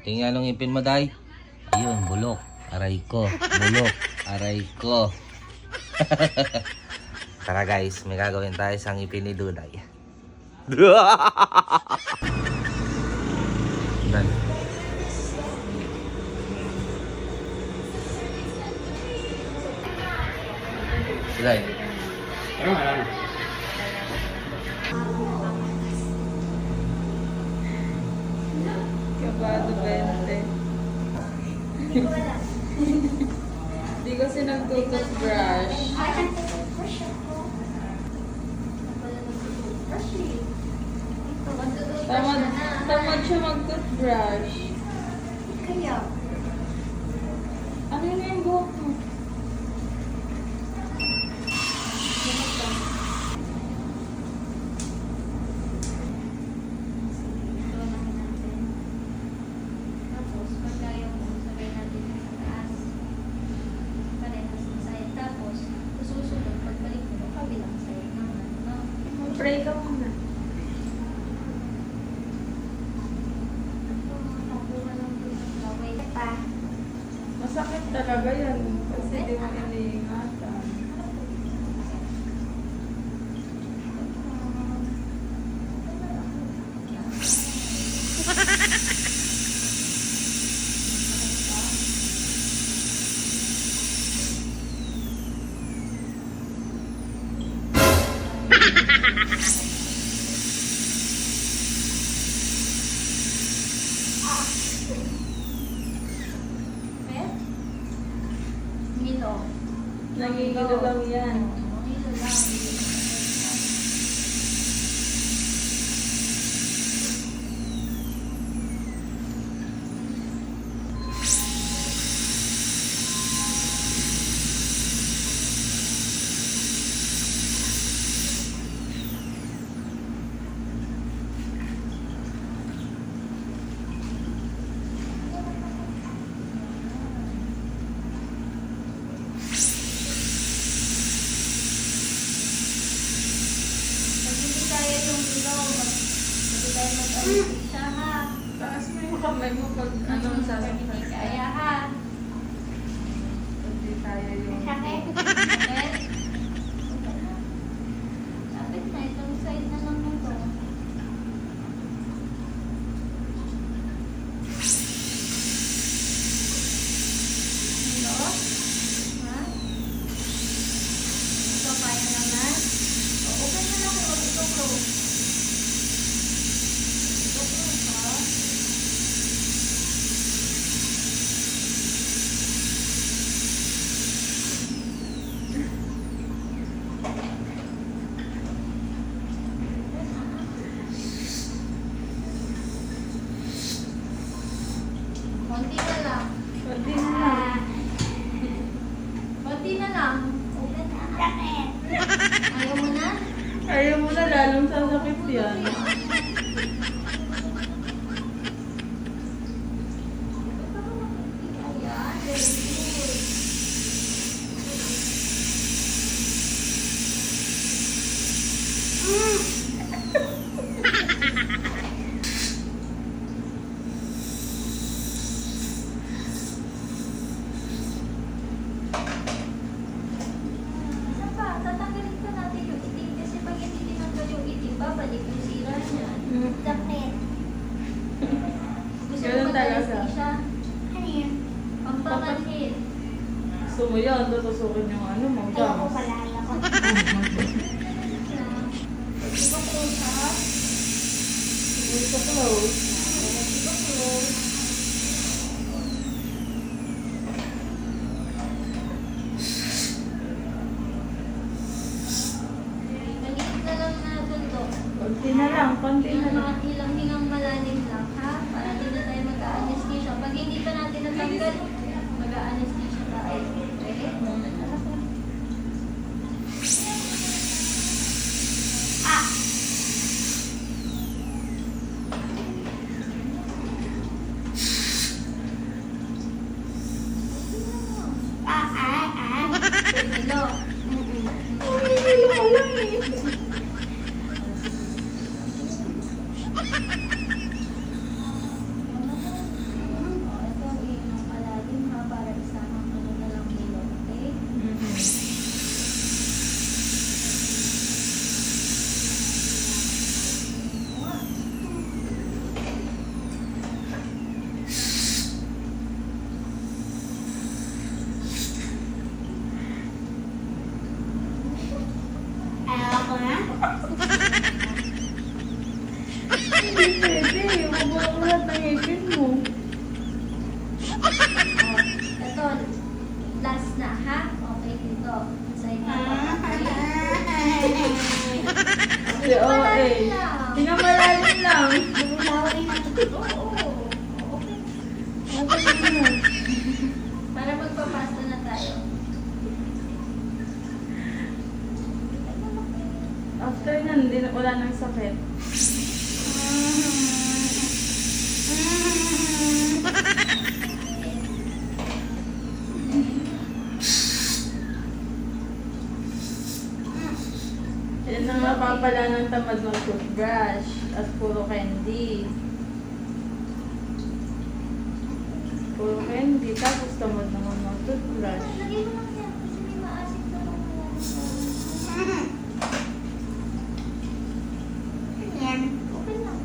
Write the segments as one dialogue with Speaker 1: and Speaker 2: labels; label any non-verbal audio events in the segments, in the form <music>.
Speaker 1: Tingnan ng ipin mo, day. Ayun, bulok. Aray ko. Bulok. Aray ko. <laughs> Tara guys, may gagawin tayo sa ngipin ni Duday. Dan. Duday.
Speaker 2: Ano nga
Speaker 3: Hindi kasi nagtututbrush. Tamad, tamad siya mag-toothbrush.
Speaker 4: Kaya,
Speaker 3: Ano na yung buhok Pray ka. Nagigilo lang yan.
Speaker 4: Milo lang. Pag hindi kaya yung ilaw, mag- hindi tayo mag-anesthesia ha.
Speaker 3: Taas mo yung kamay mo pag ano sasaktan.
Speaker 4: hindi kaya ha.
Speaker 3: Hindi kaya yung...
Speaker 4: Sakit <laughs>
Speaker 3: yan.
Speaker 4: Sakit. Gusto
Speaker 3: Ganun
Speaker 4: mo
Speaker 3: talaga.
Speaker 4: mag-anesthesia? Ano yun? Pampamanhid.
Speaker 3: Gusto mo yan, tutusukin yung ano.
Speaker 4: Ayoko
Speaker 3: gums.
Speaker 4: pala, ayoko. Ito close ha?
Speaker 3: Gusto close.
Speaker 4: Ito close. Maliit na lang na bundok.
Speaker 3: Konti na lang, konti na lang.
Speaker 4: Ilang, hingang malalim lang ha? Para di na tayo mag-anesthesia. Pag hindi pa natin natanggal, mag-anesthesia tayo. Okay? mo. oh, ito, last na ha? Okay, dito. Sa ito.
Speaker 3: Oo, eh. Tingnan malalim lang.
Speaker 5: Malalim lang.
Speaker 4: Oo.
Speaker 3: Okay. Okay.
Speaker 4: Para magpapasta na tayo.
Speaker 3: After nun, wala nang sakit. Napapala ng tamad ng toothbrush at puro candy. Puro candy, tapos tamad naman ng toothbrush.
Speaker 4: Na. Open lang.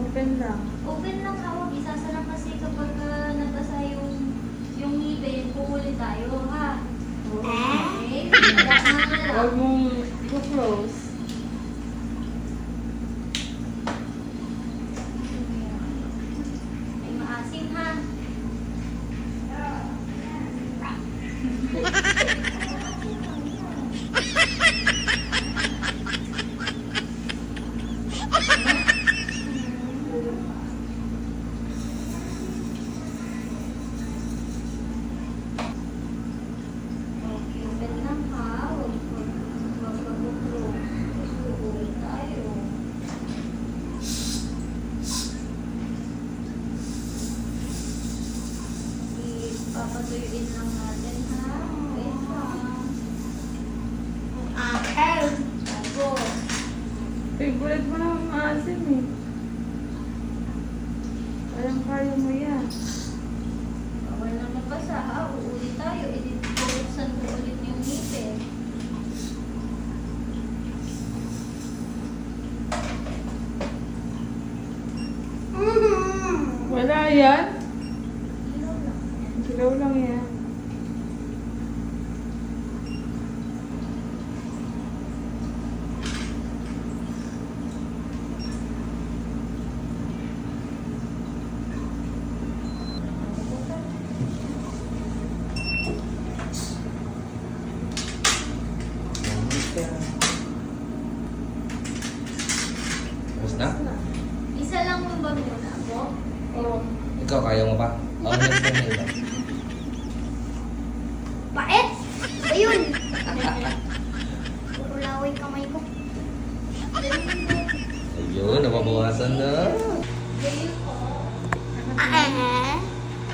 Speaker 3: Open lang.
Speaker 4: Open lang hawag. Isasa lang kasi kapag uh, nabasa yung yung ngipin, puhuli tayo, ha? Okay? Mga lang.
Speaker 3: Huwag mong i-close.
Speaker 4: May maasim, ha? Okay, open lang ha. Huwag huwag- huwag magbuklo. Uuwi tayo. Ipapatuyuin lang natin ha. Wait lang. Tapos,
Speaker 3: Favorite mo naman maasim eh. Kayang kaya mo yan.
Speaker 4: bawal na mabasa ha. Uuwi tayo. Ibubuksan ko ulit yung ngipin.
Speaker 3: Wala yan.
Speaker 4: Ilaw lang.
Speaker 3: Yan.
Speaker 1: Tapos na?
Speaker 4: Isa lang mo ba muna po?
Speaker 3: Oh.
Speaker 1: Ikaw, kaya mo pa? Ako na iba.
Speaker 4: Pait! Ayun! Pupulaway kamay ko.
Speaker 1: Ayun, nababawasan na.
Speaker 4: Ganyan ko.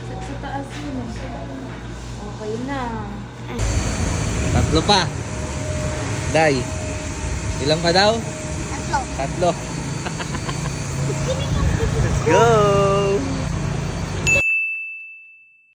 Speaker 3: Sa, sa taas yun. eh. Okay na.
Speaker 1: Tatlo pa. Day. Ilan pa daw?
Speaker 4: Tatlo.
Speaker 1: Tatlo. Let's go!